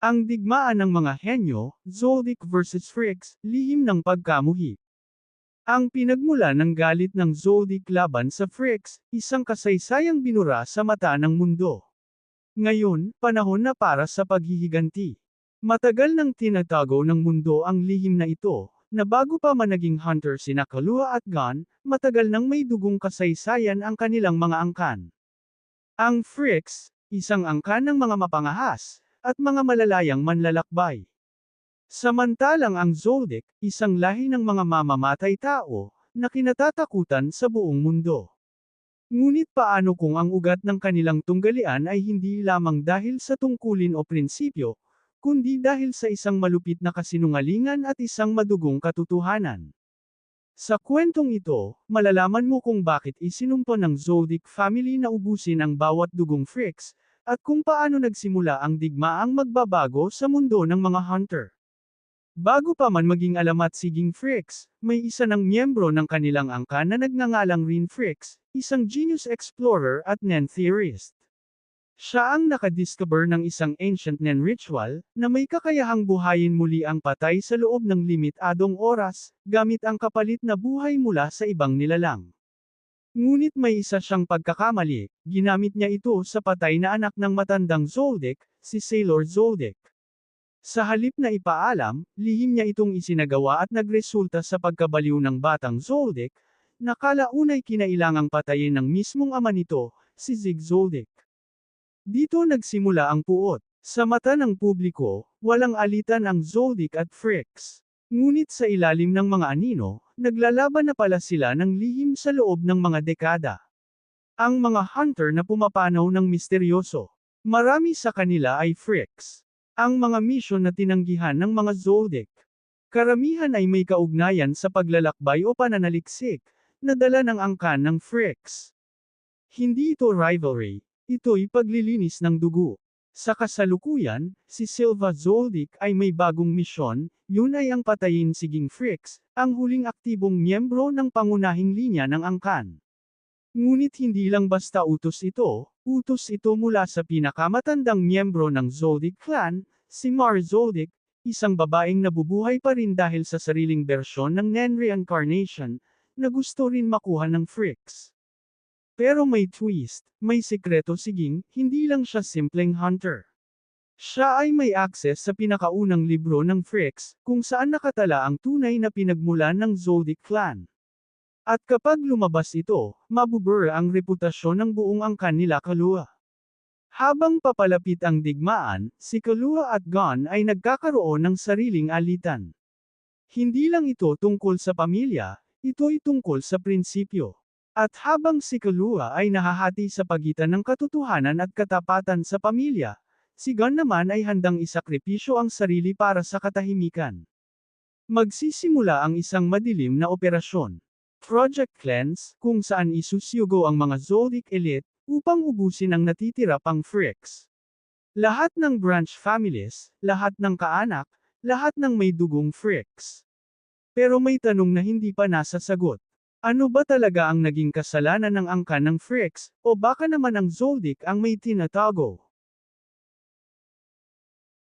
Ang digmaan ng mga henyo, Zoldyck versus Fricks, lihim ng pagkamuhi. Ang pinagmula ng galit ng Zoldyck laban sa Fricks, isang kasaysayang binura sa mata ng mundo. Ngayon, panahon na para sa paghihiganti. Matagal nang tinatago ng mundo ang lihim na ito, na bago pa man naging hunter sina Kalua at Gon, matagal nang may dugong kasaysayan ang kanilang mga angkan. Ang Fricks, isang angkan ng mga mapangahas, at mga malalayang manlalakbay. Samantalang ang Zoldyck, isang lahi ng mga mamamatay tao, na kinatatakutan sa buong mundo. Ngunit paano kung ang ugat ng kanilang tunggalian ay hindi lamang dahil sa tungkulin o prinsipyo, kundi dahil sa isang malupit na kasinungalingan at isang madugong katotohanan. Sa kwentong ito, malalaman mo kung bakit isinumpa ng Zoldyck family na ubusin ang bawat dugong Fricks, at kung paano nagsimula ang digmaang magbabago sa mundo ng mga hunter. Bago pa man maging alamat siging Fricks, may isa ng miyembro ng kanilang angkan na nagngangalang Rin Fricks, isang genius explorer at Nen theorist. Siya ang nakadiscover ng isang ancient Nen ritual, na may kakayahang buhayin muli ang patay sa loob ng limitadong oras, gamit ang kapalit na buhay mula sa ibang nilalang. Ngunit may isa siyang pagkakamali, ginamit niya ito sa patay na anak ng matandang Zoldyck, si Sailor Zoldyck. Sa halip na ipaalam, lihim niya itong isinagawa at nagresulta sa pagkabaliw ng batang Zoldyck, na kalaunay kinailangang patayin ng mismong ama nito, si Zig Zoldyck. Dito nagsimula ang puot. Sa mata ng publiko, walang alitan ang Zoldyck at Fricks. Ngunit sa ilalim ng mga anino, naglalaban na pala sila ng lihim sa loob ng mga dekada. Ang mga hunter na pumapanaw ng misteryoso. Marami sa kanila ay Fricks. Ang mga misyon na tinanggihan ng mga Zoldyck. Karamihan ay may kaugnayan sa paglalakbay o pananaliksik, na dala ng angkan ng Fricks. Hindi ito rivalry, ito'y paglilinis ng dugo. Sa kasalukuyan, si Silva Zoldyck ay may bagong misyon, yun ay ang patayin siging Fricks, ang huling aktibong miyembro ng pangunahing linya ng angkan. Ngunit hindi lang basta utos ito, utos ito mula sa pinakamatandang miyembro ng Zoldyck clan, si Mar Zoldyck, isang babaeng nabubuhay pa rin dahil sa sariling bersyon ng Nen reincarnation, na gusto rin makuha ng Fricks. Pero may twist, may sikreto siging, hindi lang siya simpleng hunter. Siya ay may access sa pinakaunang libro ng Fricks, kung saan nakatala ang tunay na pinagmulan ng Zoldyck clan. At kapag lumabas ito, mabubura ang reputasyon ng buong angkan nila Kalua. Habang papalapit ang digmaan, si Kalua at Gon ay nagkakaroon ng sariling alitan. Hindi lang ito tungkol sa pamilya, ito'y tungkol sa prinsipyo. At habang si Kalua ay nahahati sa pagitan ng katotohanan at katapatan sa pamilya, si Gon naman ay handang isakripisyo ang sarili para sa katahimikan. Magsisimula ang isang madilim na operasyon. Project Cleanse, kung saan isusyugo ang mga Zoldyck Elite, upang ubusin ang natitira pang Fricks. Lahat ng branch families, lahat ng kaanak, lahat ng may dugong Fricks. Pero may tanong na hindi pa nasasagot. Ano ba talaga ang naging kasalanan ng angkan ng Fricks, o baka naman ang Zoldyck ang may tinatago?